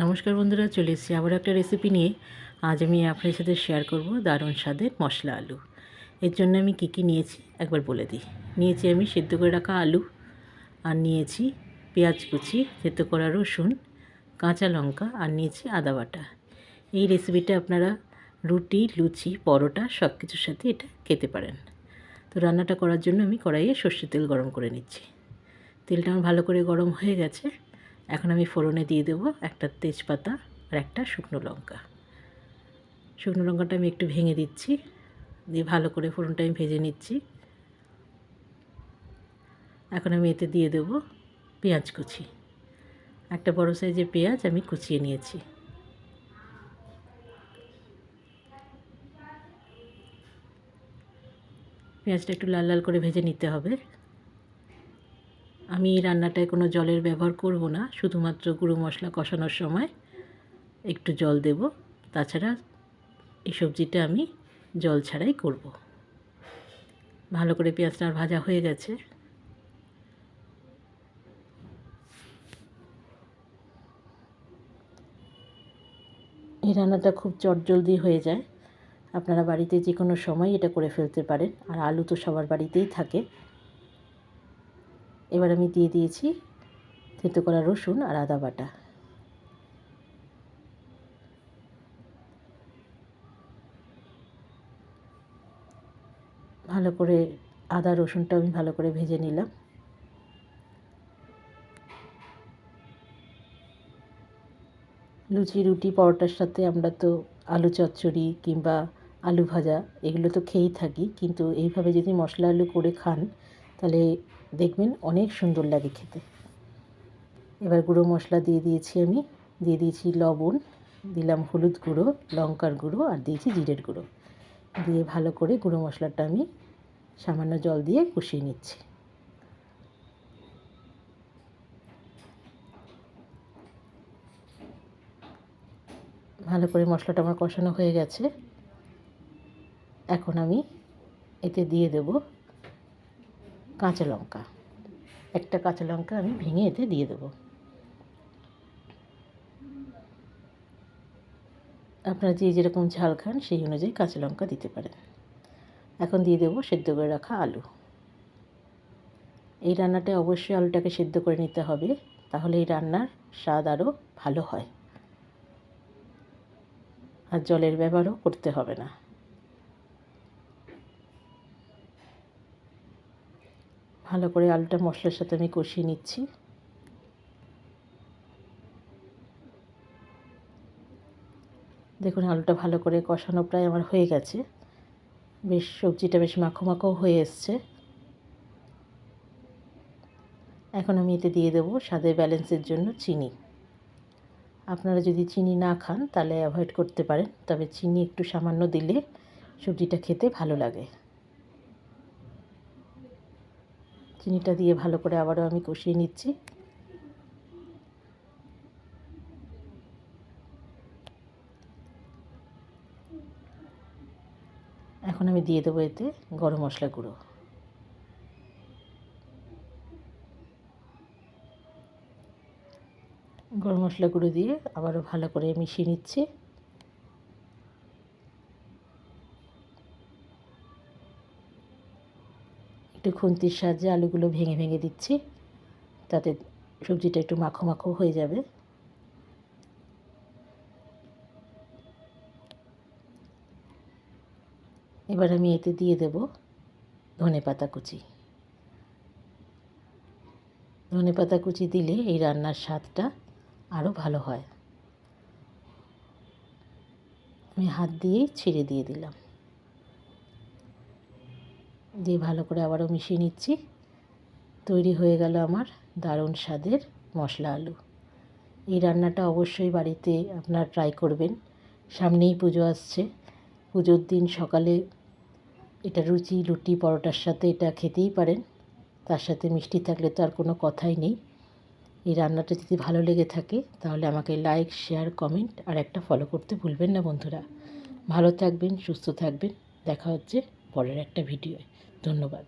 নমস্কার বন্ধুরা, চলে এসেছি আবার একটা রেসিপি নিয়ে। আজ আমি আপনাদের সাথে শেয়ার করব দারুণ স্বাদের মশলা আলু। এর জন্য আমি কী কী নিয়েছি একবার বলে দিই। নিয়েছি আমি সেদ্ধ করে রাখা আলু আর নিয়েছি পেঁয়াজ কুচি, সেদ্ধ করা রসুন, কাঁচা লঙ্কা আর নিয়েছি আদা বাটা। এই রেসিপিটা আপনারা রুটি, লুচি, পরোটা সব কিছুর সাথে এটা খেতে পারেন। তো রান্নাটা করার জন্য আমি কড়াইয়ে সর্ষের তেল গরম করে নিচ্ছি। তেলটা আমার ভালো করে গরম হয়ে গেছে। এখন আমি ফোড়নে দিয়ে দেবো একটা তেজপাতা আর একটা শুকনো লঙ্কা। শুকনো লঙ্কাটা আমি একটু ভেঙে দিচ্ছি, দিয়ে ভালো করে ফোড়নটা আমি ভেজে নিচ্ছি। এখন আমি এতে দিয়ে দেব পেঁয়াজ কুচি। একটা বড় সাইজের পেঁয়াজ আমি কুচিয়ে নিয়েছি। পেঁয়াজটা একটু লাল লাল করে ভেজে নিতে হবে। আমি এই রান্নাটায় কোনো জলের ব্যবহার করব না, শুধুমাত্র গুঁড়ো মশলা কষানোর সময় একটু জল দেব। তাছাড়া এই সবজিটা আমি জল ছাড়াই করব। ভালো করে পেঁয়াজটা আর ভাজা হয়ে গেছে। এই রান্নাটা খুব চটজলদি হয়ে যায়। আপনারা বাড়িতে যে কোনো সময় এটা করে ফেলতে পারেন। আর আলু তো সবার বাড়িতেই থাকে। এবার আমি দিয়ে দিয়েছি থেতো করা রসুন আর আদা বাটা। ভালো করে আদা রসুনটা আমি ভালো করে ভেজে নিলাম। লুচি, রুটি, পরোটার সাথে আমরা তো আলু চচ্চড়ি কিংবা আলু ভাজা এগুলো তো খেয়েই থাকি, কিন্তু এইভাবে যদি মশলা আলু করে খান, তাহলে দেখবেন অনেক সুন্দর লাগে খেতে। এবার গুঁড়ো মশলা দিয়ে দিয়েছি আমি। দিয়ে দিয়েছি লবণ, দিলাম হলুদ গুঁড়ো, লঙ্কার গুঁড়ো আর দিয়েছি জিরের গুঁড়ো। দিয়ে ভালো করে গুঁড়ো মশলাটা আমি সামান্য জল দিয়ে কষিয়ে নিচ্ছি। ভালো করে মশলাটা আমার কষানো হয়ে গেছে। এখন আমি এতে দিয়ে দেব কাঁচা লঙ্কা। একটা কাঁচা লঙ্কা আমি ভেঙে এতে দিয়ে দেবো। আপনারা যে যেরকম ঝাল খান, সেই অনুযায়ী কাঁচা লঙ্কা দিতে পারেন। এখন দিয়ে দেবো সেদ্ধ করে রাখা আলু। এই রান্নাটায় অবশ্যই আলুটাকে সেদ্ধ করে নিতে হবে, তাহলে এই রান্নার স্বাদ আরও ভালো হয়। আর জলের ব্যবহারও করতে হবে না। ভালো করে আলুটা মশলার সাথে আমি কষিয়ে নিচ্ছি। দেখুন, আলুটা ভালো করে কষানো প্রায় আমার হয়ে গেছে। বেশ, সবজিটা বেশ মাখো মাখো হয়ে এসছে। এখন আমি এতে দিয়ে দেবো স্বাদের ব্যালেন্সের জন্য চিনি। আপনারা যদি চিনি না খান, তাহলে অ্যাভয়েড করতে পারেন। তবে চিনি একটু সামান্য দিলে সবজিটা খেতে ভালো লাগে। চিনিটা দিয়ে ভালো করে আবারও আমি কষিয়ে নিচ্ছি। এখন আমি দিয়ে দেবো এতে গরম মশলা গুঁড়ো। গরম মশলা গুঁড়ো দিয়ে আবারও ভালো করে মিশিয়ে নিচ্ছি। একটু খুন্তির সাহায্যে আলুগুলো ভেঙে ভেঙে দিচ্ছি। তাতে সবজিটা একটু মাখো মাখো হয়ে যাবে। এবার আমি এতে দিয়ে দেব ধনে পাতা কুচি। ধনে পাতা কুচি দিলে এই রান্নার স্বাদটা আরও ভালো হয়। আমি হাত দিয়েই ছিঁড়ে দিয়ে দিলাম। দিয়ে ভালো করে আবারও মিশিয়ে নিচ্ছি। তৈরি হয়ে গেল আমার দারুণ স্বাদের মশলা আলু। এই রান্নাটা অবশ্যই বাড়িতে আপনারা ট্রাই করবেন। সামনেই পুজো আসছে। পুজোর দিন সকালে এটা রুচি, লুটি, পরোটার সাথে এটা খেতেই পারেন। তার সাথে মিষ্টি থাকলে তো আর কোনো কথাই নেই। এই রান্নাটা যদি ভালো লেগে থাকে তাহলে আমাকে লাইক শেয়ার কমেন্ট আর একটা ফলো করতে ভুলবেন না বন্ধুরা। ভালো থাকবেন, সুস্থ থাকবেন। দেখা হচ্ছে পরের একটা ভিডিওয়। ধন্যবাদ।